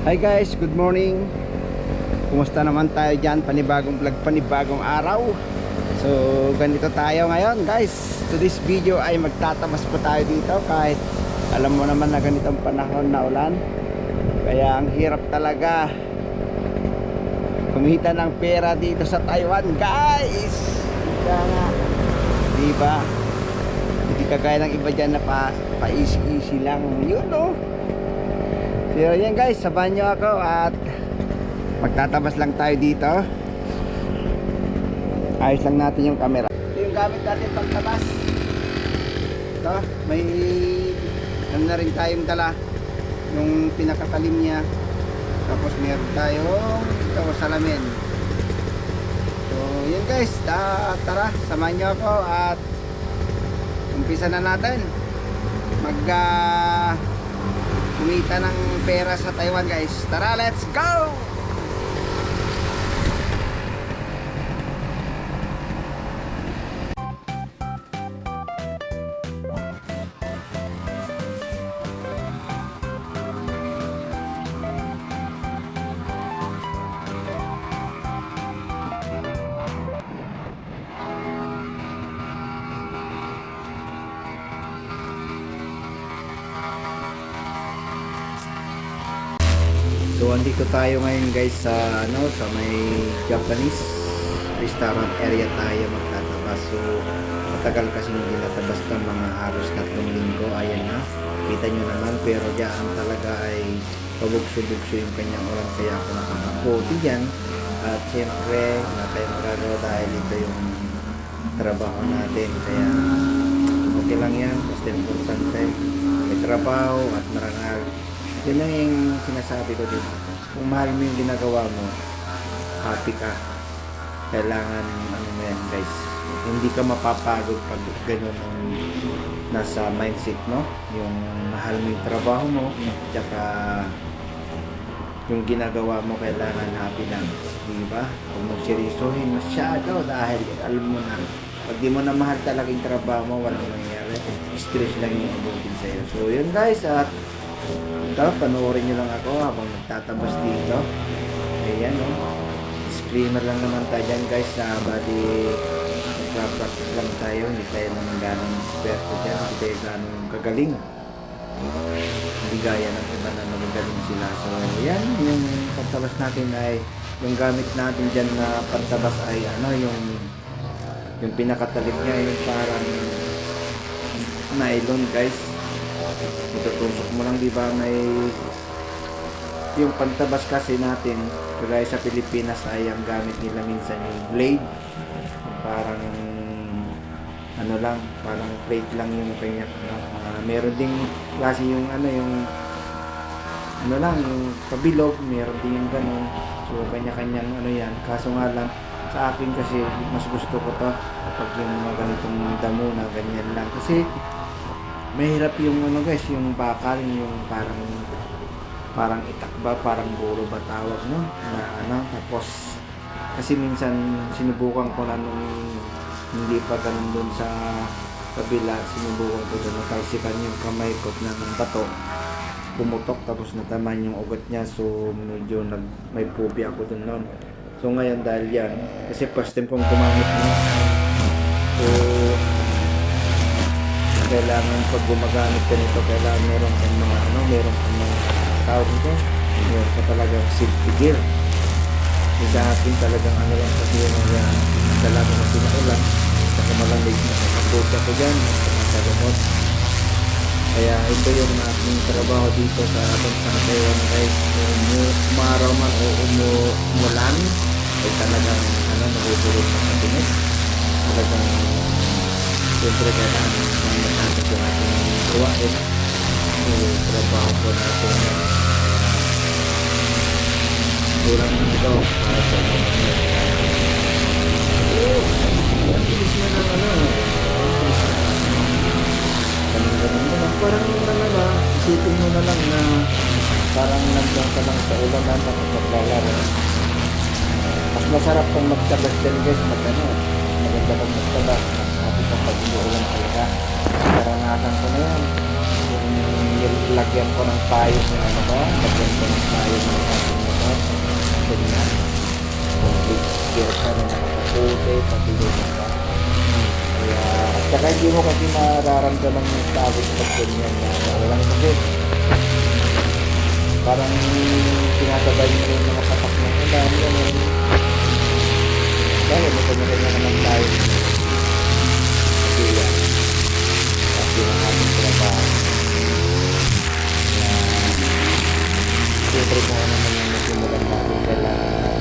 Hi guys, good morning. Kumusta naman tayo dyan? Panibagong vlog, panibagong araw. So ganito tayo ngayon guys. Today's video ay magtatamas pa tayo dito Kahit alam mo naman na ganitong panahon na ulan. Kaya ang hirap talaga Kumita ng pera dito sa Taiwan guys! Kaya nga. Diba? Hindi kagaya ng iba dyan na pa, pa easy easy lang. Yun oh So yan guys, sabahan nyo ako at magtatabas lang tayo dito. Ayos lang natin yung camera. Ito yung gamit natin pagtabas. Ito, may ano na rin tayong dala. Yung pinakatalim niya. Tapos meron tayong ito, salamin. So yun guys, ta tara, samahan nyo ako at umpisa na natin. Mag ah, kumita ng pera sa Taiwan guys. Tara let's go andito tayo ngayon guys sa ano sa may Japanese restaurant area tayo magtatabas. So matagal kasi hindi natabas ng mga halos tatlong linggo. Ayan na. Kita nyo naman pero diyan talaga ay pabugso-bugso yung kanyang oras kaya ako nakakaputi dyan. At syempre wala tayong magagawa dahil ito yung trabaho natin. Kaya okay lang yan. Basta importante may trabaho at marangal yun lang yung sinasabi ko dito. Kung mahal mo yung ginagawa mo, happy ka. Kailangan, ano mo yan guys, hindi ka mapapagod pag ganun ang nasa mindset mo. Yung mahal mo yung trabaho mo, tsaka yung ginagawa mo kailangan happy lang. Di ba? Huwag mo seryosohin masyado dahil alam mo na, pag di mo na mahal talaga yung trabaho mo, walang mangyayari. Stress lang yung abutin sa'yo. So yun guys, at ito, panoorin nyo lang ako habang nagtatabas dito. Ayan, oh. Disclaimer lang naman tayo dyan, guys. Sa body, nagpa-practice lang tayo. Hindi tayo naman ganong eksperto dyan. Hindi tayo ganong kagaling. Hindi gaya ng iba na magagaling sila. So, ayan, yung pagtabas natin ay yung gamit natin dyan na pagtabas ay ano, yung yung pinakatalip niya, yung parang nylon, guys itutusok mo lang di ba? May yung pantabas kasi natin kagaya sa Pilipinas ay ang gamit nila minsan yung blade. Parang ano lang parang plate lang yung kanya ano, ah, meron ding klase yung ano yung ano lang yung pabilog meron din yung ganun. So kanya-kanyang ano yan. Kaso nga lang sa akin kasi mas gusto ko to kapag yung mga ganitong damo na ganyan lang. Kasi mahirap yung ano guys, yung bakal, yung parang parang itak ba, parang buro ba tawag no? Na ano, tapos kasi minsan sinubukan ko na nung hindi pa ganun doon sa kabila, sinubukan ko doon natalsikan yung kamay ko ng bato. Pumutok tapos nataman yung ugat niya so medyo nag may phobia ako doon noon so ngayon dahil yan kasi first time kong gumamit no so kailangan pag gumagamit ka nito, kailangan meron kang mga ano, meron kang mga tawag nito, meron ka talagang safety gear. Sa akin talagang ano lang kasi yun na talaga na sinaulan, saka malamig na nakabot ako dyan, sa remote. Kaya ito yung aking trabaho dito sa bansa Taiwan guys. Kung umaraw man o umu umulan, ay talagang ano, nabubulot na sa tinis. Talagang siyempre kailangan so trabaho po natin kulang ng ito na ng ano ang na ganun ganun mo lang parang talaga isipin mo na lang na parang nandiyan ka lang sa ulan na tapos maglalaro mas masarap kung magtabas din guys mag ano maganda pag magtabas mas happy kapag hindi ulan talaga Natangasan ko na yan. Yung lagyan ko ng payo ng ano ba? Lagyan ko ng payo ng ating ano motor. Ganyan. Complete gear ka na nakapaputi, pati ganyan pa. Kaya, at saka hindi mo kasi mararamdaman yung tawag pag ganyan na walang kasi parang sinasabay mo yung mga patak na ulan, gano'n. Eh. Dahil magkanya-kanya naman tayo. Kaya, kasi ang ating trabaho. Siyempre kung ano man yung nasimulan natin, kailangan natin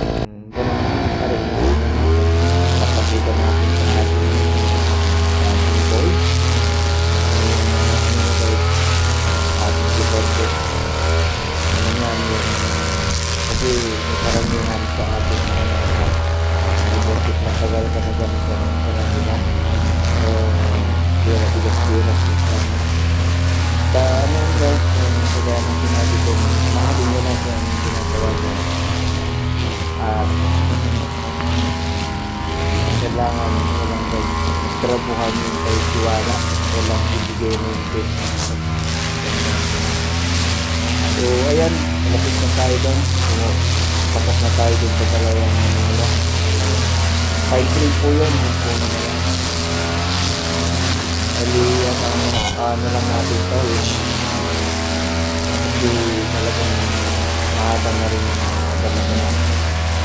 trip po yun, yung puno na yan. Ali, ano, ano lang natin to eh. Hindi talagang mahaba na rin yung na.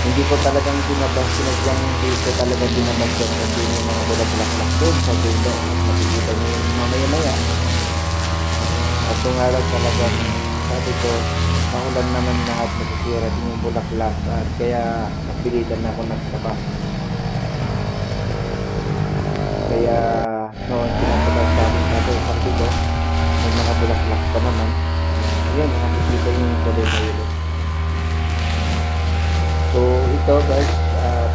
Hindi ko talagang binabang sinadyang hindi ko talaga binabang dyan kasi yung mga bulaklak doon sa dulo. Makikita nyo yung mamaya maya. At kung nga lang talagang sabi ko, makulan naman lahat masisira din yung bulaklak at kaya napilitan na ako nagtabas. Kaya noon pinapalag sa akin sabi ko, sabi ko, may mga bulaklak pa naman. Ayan, nakikita yung kulay na yun. So ito guys, uh,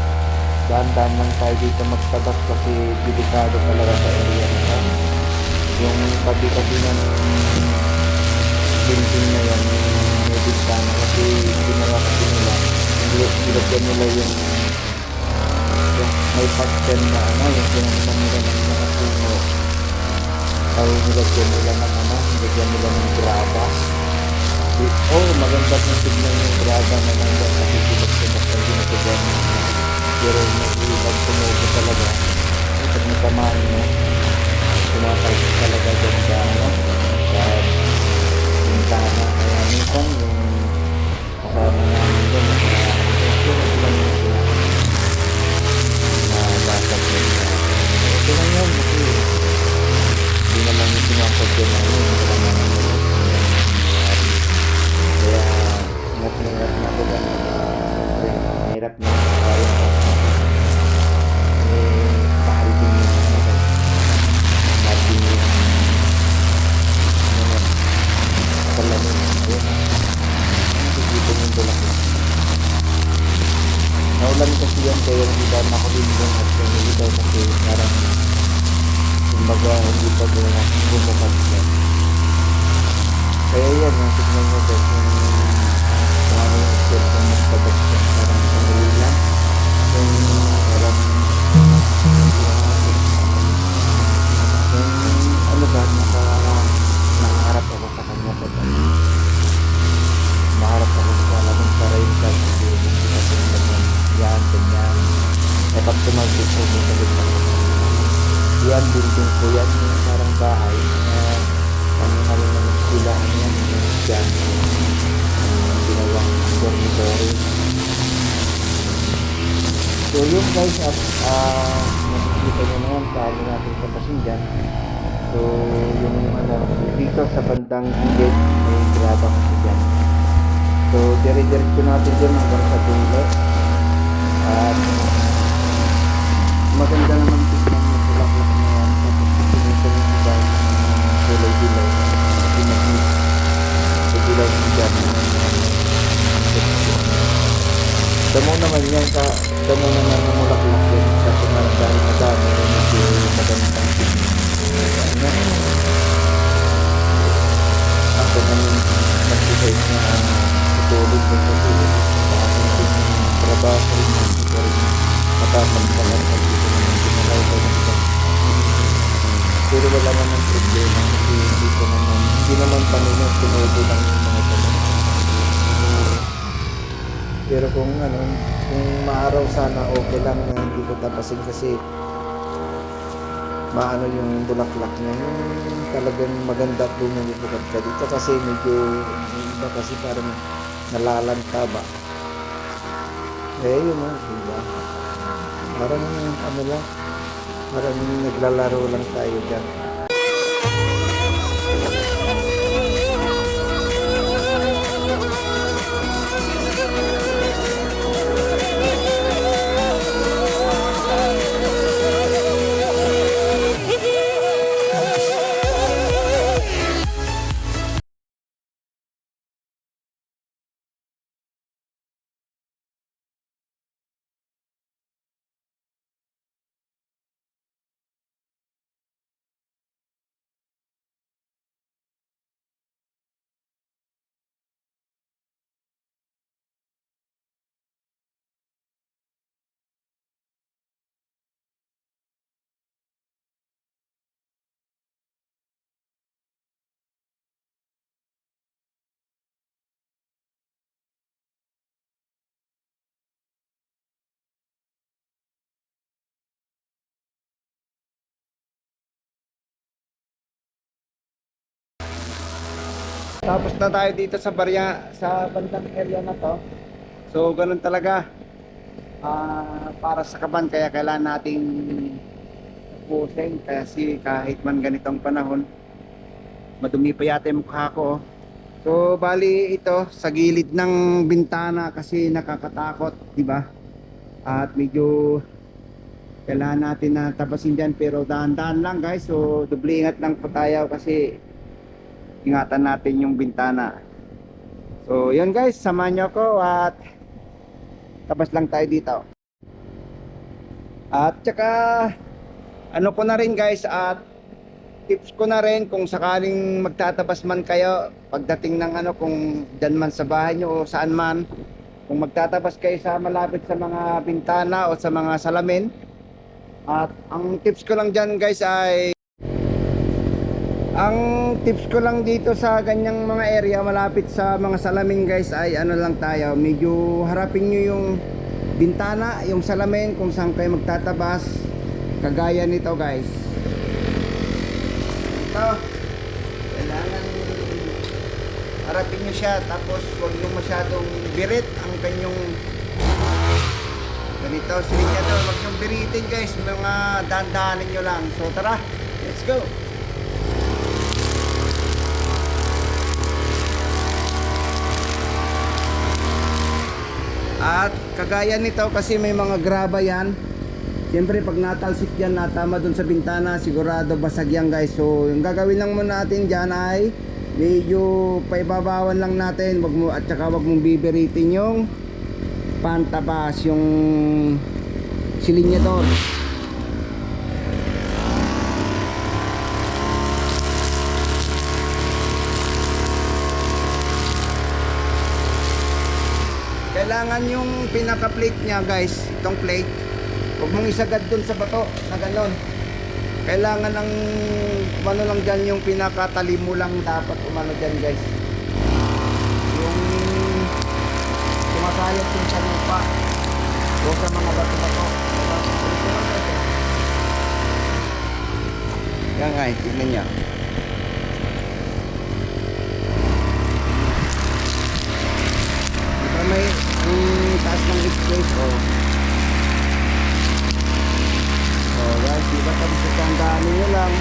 dahan-dahan lang tayo dito magtabas kasi delikado talaga sa area na to. Yung tabi kasi ng building na yan, bintana kasi ginawa kasi nila, nilagyan nila yung yung may pattern na ano, yung ginagawa nila ng mga puno. Ay nilagyan nila ng ano, nilagyan nila ng graba. Oh, maganda yung tignan yung graba na nandiyan kasi silap-silap ang ginagawa. Pero nag-iibag tumubo talaga. Pag natamaan mo, tumatay talaga dyan sa ano, bintana. Kaya minsan yung kasama namin doon, kaya lang yung sinabi na basag yun. Okay lang yun kasi hindi naman yung sinasag yun na yun. Wala naman yun. Kaya ingat na ingat na ako. Siyempre, mahirap na kasi yan kaya hindi ba makulimong at hindi daw kasi parang kumbaga hindi pa bumukas yan. Kaya yan, yung tignan nyo guys, yung kung ano yung step ng magtabas yan, parang sandali lang. Yung parang yung ano ba, naka, nakaharap ako sa kanya pag ano, maharap ako sa alamin para yung kasi hindi kasi naman yan, ganyan. Eh pag tumagpit may sagot ako. Yan, building ko yan, yung parang bahay na ano na rin naman sila, ano yan, dyan, yung ginawang dormitory. So yun guys, at uh, nakikita nyo naman paano natin tapasin dyan. So yung ano, dito sa bandang gilid, may graba kasi dyan. So dire-diretso natin dyan hanggang sa dulo. At maganda naman tignan yung bulaklak na yan. Tapos pinito yung iba yung kulay dilaw. Kasi nag-mix. So dilaw yung dyan. Damo naman yan sa damo naman ng bulaklak yan. Kasi marang dahil madami rin medyo magandang tignan. Ako naman nag-decide na tutulog din kasi bakit yung trabaho rin matapagpalan pag dito naman ginalaw ko ng iba. Pero wala naman problema kasi hindi ko naman, hindi naman Panginoon lang yung mga tanong. Pero kung ano, kung maaraw sana okay lang na hindi ko tapasin kasi maano yung bulaklak niya yung talagang maganda at bumubukad ka dito kasi medyo iba kasi parang nalalanta ba eh yun o diba parang ano lang. Parang naglalaro lang tayo dyan Tapos na tayo dito sa barya sa bandang area na to. So ganun talaga. Ah, para sa kaban kaya kailangan nating pusin kasi kahit man ganitong panahon madumi pa yata yung mukha ko. oh. So bali ito sa gilid ng bintana kasi nakakatakot, di ba? At medyo kailangan natin na tapasin dyan pero dahan-dahan lang guys. So doble ingat lang po tayo kasi ingatan natin yung bintana. So, yun guys, samahan nyo ako at tabas lang tayo dito. At saka, ano ko na rin guys, at tips ko na rin kung sakaling magtatabas man kayo, pagdating ng ano, kung dyan man sa bahay nyo o saan man, kung magtatabas kayo sa malapit sa mga bintana o sa mga salamin, at ang tips ko lang dyan guys ay ang tips ko lang dito sa ganyang mga area malapit sa mga salamin guys ay ano lang tayo, medyo harapin nyo yung bintana, yung salamin kung saan kayo magtatabas. Kagaya nito guys. Ito, kailangan harapin nyo siya tapos huwag nyo masyadong birit ang kanyang ganito, silinyador. Huwag nyo biritin guys, mga dandahanin nyo lang. So tara, let's go! At kagaya nito kasi may mga graba yan. Siyempre pag natalsik yan natama dun sa bintana sigurado basag yan guys. So yung gagawin lang muna natin dyan ay medyo paibabawan lang natin wag mo, at saka wag mong bibiritin yung pantabas yung silinyador. Kailangan yung pinaka-plate niya guys, itong plate. Huwag mong isagad dun sa bato na ganon. Kailangan ng ano lang dyan yung pinakatalim mo lang dapat umano dyan guys. Yung sumasayot yung sa lupa o sa mga bato-bato. Yan guys, tignan niya. Diba may ang Oh guys, di ba tapos tandaan niyo lang.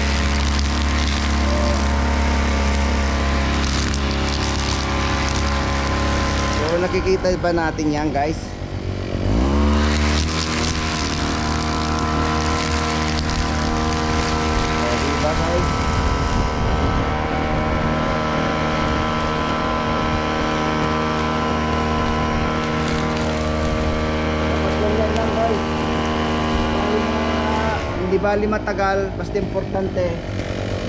Oh. Nakikita ba natin yan guys? Oh, di ba guys? Tapos ganyan lang guys. Dahil bali matagal, basta importante,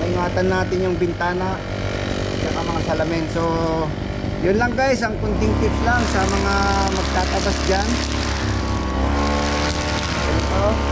maingatan natin yung bintana at mga salamin. So, yun lang guys, ang kunting tips lang sa mga magtatabas dyan. Ito.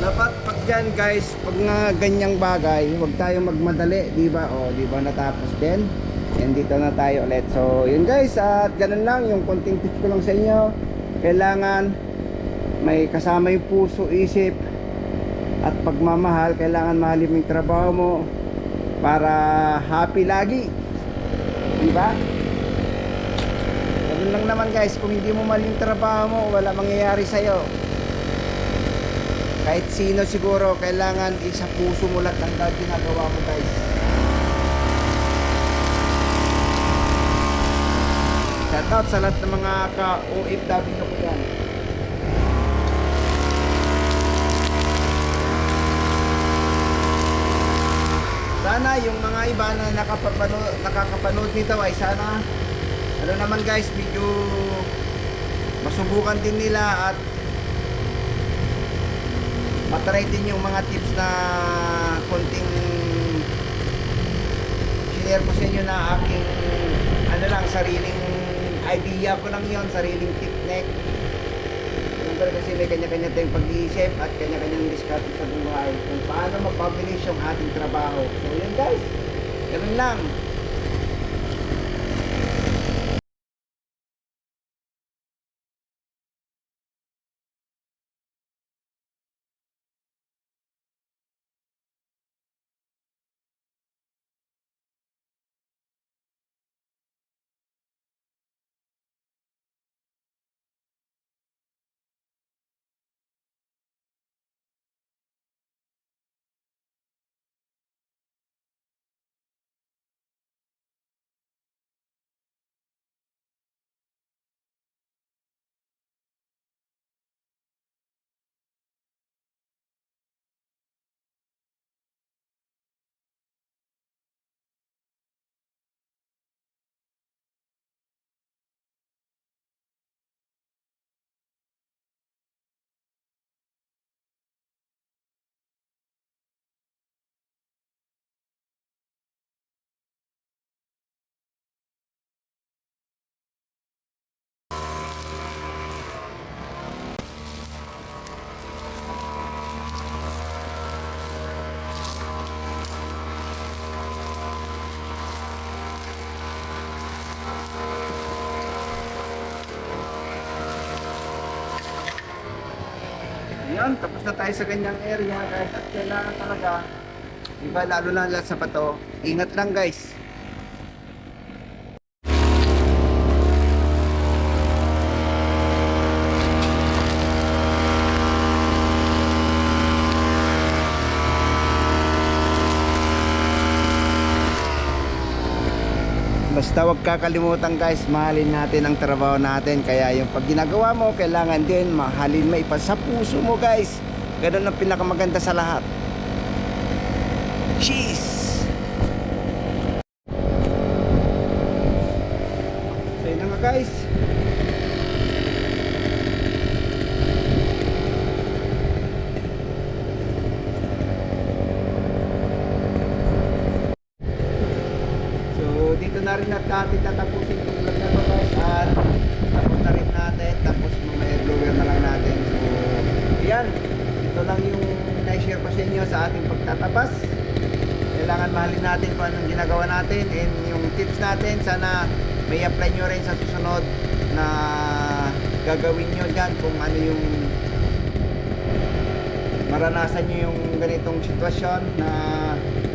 Dapat pag dyan guys, pag nga ganyang bagay, huwag tayong magmadali, di ba? O, di ba natapos din? And dito na tayo ulit. So, yun guys, at ganun lang, yung konting tips ko lang sa inyo. Kailangan may kasama yung puso, isip, at pagmamahal. Kailangan mahalin yung trabaho mo para happy lagi. Di ba? Ganun lang naman guys, kung hindi mo mahal yung trabaho mo, wala mangyayari sa'yo kahit sino siguro kailangan isa puso mo lahat ng dahil ginagawa mo guys. Shout out sa lahat ng mga ka-OFW ko yan sana yung mga iba na nakapapanood, nakakapanood nito ay sana ano naman guys medyo masubukan din nila at matry din yung mga tips na konting share ko sa inyo na aking ano lang sariling idea ko lang yon sariling technique Siyempre kasi may kanya-kanya tayong pag-iisip at kanya-kanyang diskarte sa buhay kung paano mapabilis yung ating trabaho. So yun guys. Ganun lang Ayan, tapos na tayo sa ganyang area guys. At kailangan talaga iba lalo na lang sa bato ingat lang guys Basta wag kakalimutan guys, mahalin natin ang trabaho natin. Kaya yung pag ginagawa mo, kailangan din mahalin mo ipa sa puso mo guys. Ganun ang pinakamaganda sa lahat. Cheese! So yun na nga guys. So dito na rin at natin tatapusin itong vlog na to guys at tapos na rin natin tapos mamaya blower na lang natin so yan ito lang yung ko sa ating pagtatabas kailangan mahalin natin kung anong ginagawa natin and yung tips natin sana may apply nyo rin sa susunod na gagawin nyo dyan kung ano yung maranasan nyo yung ganitong sitwasyon na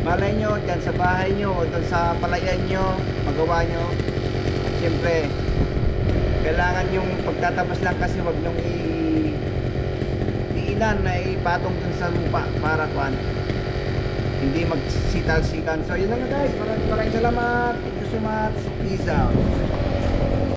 malay nyo dyan sa bahay nyo o doon sa palayan nyo magawa nyo. At syempre kailangan yung pagtatabas lang kasi wag nyong i diinan na ipatong dun sa lupa para kuan hindi magsital-sikan. So yun lang guys. Maraming maraming salamat. Thank you so much. Peace out